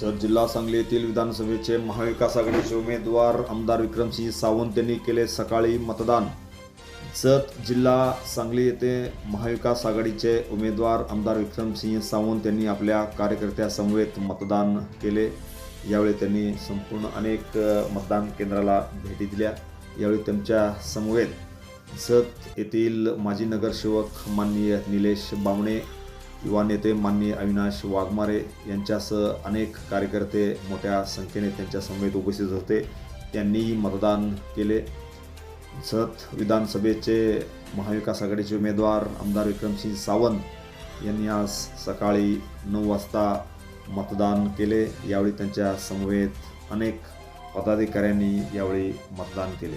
Sir जिल्हा सांगली येथील विधानसभेचे महाविकास आघाडीचे उमेदवार आमदार विक्रमसिंह सावंत यांनी केले सकाळी मतदान. जत जिल्हा सांगली येथे महाविकास आघाडीचे उमेदवार आमदार विक्रमसिंह सावंत यांनी आपल्या कार्यकर्त्यासमवेत मतदान केले. यावेळी त्यांनी संपूर्ण अनेक मतदान केंद्राला भेटी दिल्या. यावेळी त्यांच्या समवेत जत येथील माजी नगरसेवक माननीय निलेश बामणे युवा नेते माननीय अविनाश वाघमारे यांच्यासह अनेक कार्यकर्ते मोठ्या संख्येने त्यांच्या समवेत उपस्थित होते. त्यांनीही मतदान केले. सत विधानसभेचे महाविकास आघाडीचे उमेदवार आमदार विक्रमसिंह सावंत यांनी आज सकाळी नऊ वाजता मतदान केले. यावेळी त्यांच्या समवेत अनेक पदाधिकाऱ्यांनी यावेळी मतदान केले.